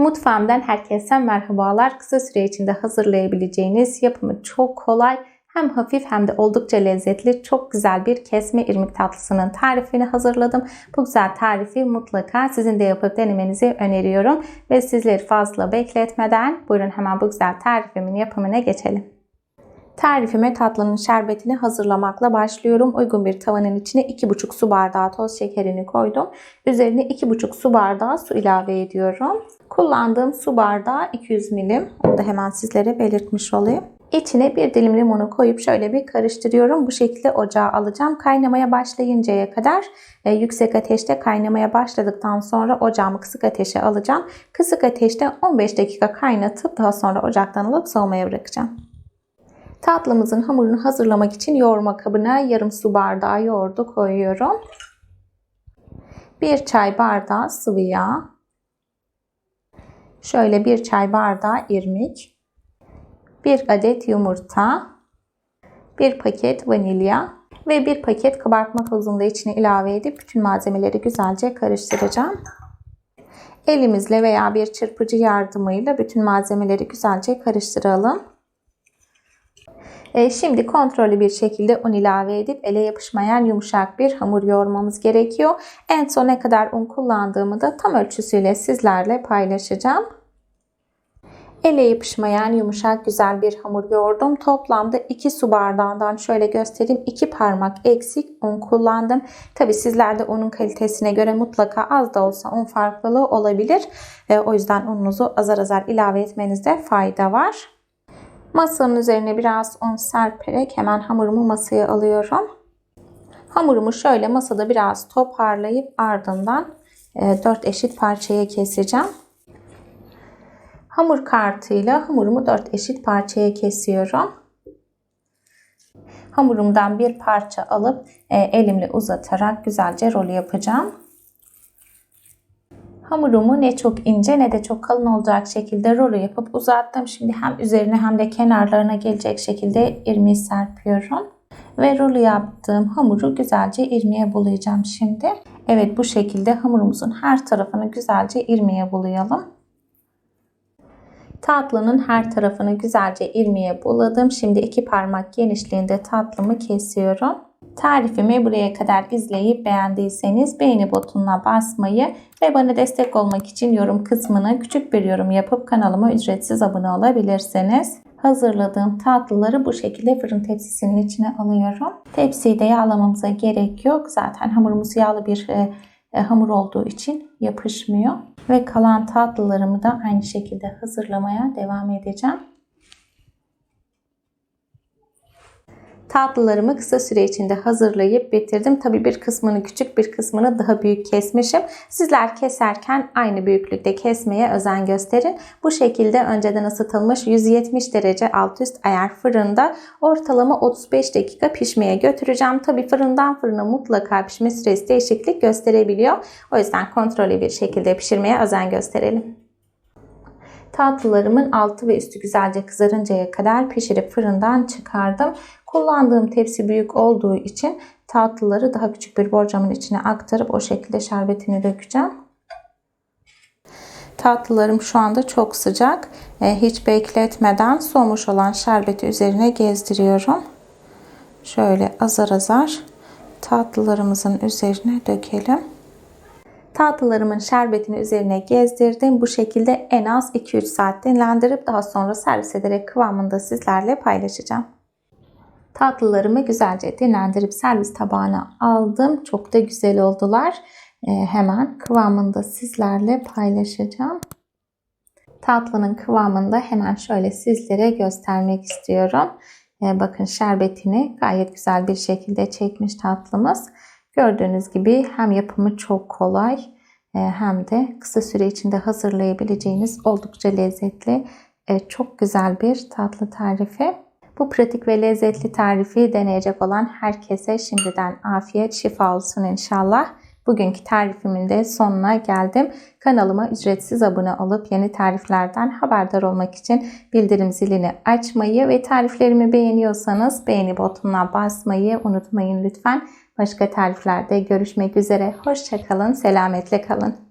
Mutfağımdan herkese merhabalar. Kısa süre içinde hazırlayabileceğiniz yapımı çok kolay hem hafif hem de oldukça lezzetli çok güzel bir kesme irmik tatlısının tarifini hazırladım. Bu güzel tarifi mutlaka sizin de yapıp denemenizi öneriyorum. Ve sizleri fazla bekletmeden buyurun hemen bu güzel tarifimin yapımına geçelim. Tarifime tatlının şerbetini hazırlamakla başlıyorum. Uygun bir tavanın içine 2,5 su bardağı toz şekerini koydum. Üzerine 2,5 su bardağı su ilave ediyorum. Kullandığım su bardağı 200 milim. Onu da hemen sizlere belirtmiş olayım. İçine bir dilim limonu koyup şöyle bir karıştırıyorum. Bu şekilde ocağa alacağım. Kaynamaya başlayıncaya kadar e, yüksek ateşte kaynamaya başladıktan sonra ocağımı kısık ateşe alacağım. Kısık ateşte 15 dakika kaynatıp daha sonra ocaktan alıp soğumaya bırakacağım. Tatlımızın hamurunu hazırlamak için yoğurma kabına yarım su bardağı yoğurdu koyuyorum. Bir çay bardağı sıvı yağ. Şöyle bir çay bardağı irmik. Bir adet yumurta. Bir paket vanilya ve bir paket kabartma tozunu da içine ilave edip bütün malzemeleri güzelce karıştıracağım. Elimizle veya bir çırpıcı yardımıyla bütün malzemeleri güzelce karıştıralım. E, şimdi kontrollü bir şekilde un ilave edip ele yapışmayan yumuşak bir hamur yoğurmamız gerekiyor. En son ne kadar un kullandığımı da tam ölçüsüyle sizlerle paylaşacağım. Ele yapışmayan yumuşak güzel bir hamur yoğurdum. Toplamda 2 su bardağından şöyle göstereyim. 2 parmak eksik un kullandım. Tabi sizlerde unun kalitesine göre mutlaka az da olsa un farklılığı olabilir. E, o yüzden ununuzu azar azar ilave etmenizde fayda var. Masanın üzerine biraz un serperek hemen hamurumu masaya alıyorum. Hamurumu şöyle masada biraz toparlayıp ardından 4 e, eşit parçaya keseceğim. Hamur kartıyla hamurumu 4 eşit parçaya kesiyorum. Hamurumdan bir parça alıp e, elimle uzatarak güzelce rol yapacağım. Hamurumu ne çok ince ne de çok kalın olacak şekilde rolü yapıp uzattım. Şimdi hem üzerine hem de kenarlarına gelecek şekilde irmiği serpiyorum. Ve rolü yaptığım hamuru güzelce irmiğe bulayacağım şimdi. Evet bu şekilde hamurumuzun her tarafını güzelce irmiğe bulayalım. Tatlının her tarafını güzelce irmiğe buladım. Şimdi iki parmak genişliğinde tatlımı kesiyorum. Tarifimi buraya kadar izleyip beğendiyseniz beğeni butonuna basmayı ve bana destek olmak için yorum kısmına küçük bir yorum yapıp kanalıma ücretsiz abone olabilirsiniz. Hazırladığım tatlıları bu şekilde fırın tepsisinin içine alıyorum. Tepsiyi de yağlamamıza gerek yok. Zaten hamurumuz yağlı bir e, e, hamur olduğu için yapışmıyor. Ve kalan tatlılarımı da aynı şekilde hazırlamaya devam edeceğim. Tatlılarımı kısa süre içinde hazırlayıp bitirdim. Tabi bir kısmını küçük bir kısmını daha büyük kesmişim. Sizler keserken aynı büyüklükte kesmeye özen gösterin. Bu şekilde önceden ısıtılmış 170 derece alt üst ayar fırında ortalama 35 dakika pişmeye götüreceğim. Tabi fırından fırına mutlaka pişme süresi değişiklik gösterebiliyor. O yüzden kontrollü bir şekilde pişirmeye özen gösterelim. Tatlılarımın altı ve üstü güzelce kızarıncaya kadar pişirip fırından çıkardım. Kullandığım tepsi büyük olduğu için tatlıları daha küçük bir borcamın içine aktarıp o şekilde şerbetini dökeceğim. Tatlılarım şu anda çok sıcak. E, hiç bekletmeden soğumuş olan şerbeti üzerine gezdiriyorum. Şöyle azar azar tatlılarımızın üzerine dökelim. Tatlılarımın şerbetini üzerine gezdirdim. Bu şekilde en az 2-3 saat dinlendirip daha sonra servis ederek kıvamında sizlerle paylaşacağım. Tatlılarımı güzelce dinlendirip servis tabağına aldım. Çok da güzel oldular. Ee, hemen kıvamında sizlerle paylaşacağım. Tatlının kıvamında hemen şöyle sizlere göstermek istiyorum. Ee, bakın şerbetini gayet güzel bir şekilde çekmiş tatlımız. Gördüğünüz gibi hem yapımı çok kolay e, hem de kısa süre içinde hazırlayabileceğiniz oldukça lezzetli, e, çok güzel bir tatlı tarifi. Bu pratik ve lezzetli tarifi deneyecek olan herkese şimdiden afiyet, şifa olsun inşallah. Bugünkü tarifimin de sonuna geldim. Kanalıma ücretsiz abone olup yeni tariflerden haberdar olmak için bildirim zilini açmayı ve tariflerimi beğeniyorsanız beğeni butonuna basmayı unutmayın lütfen. Başka tariflerde görüşmek üzere. Hoşçakalın, selametle kalın.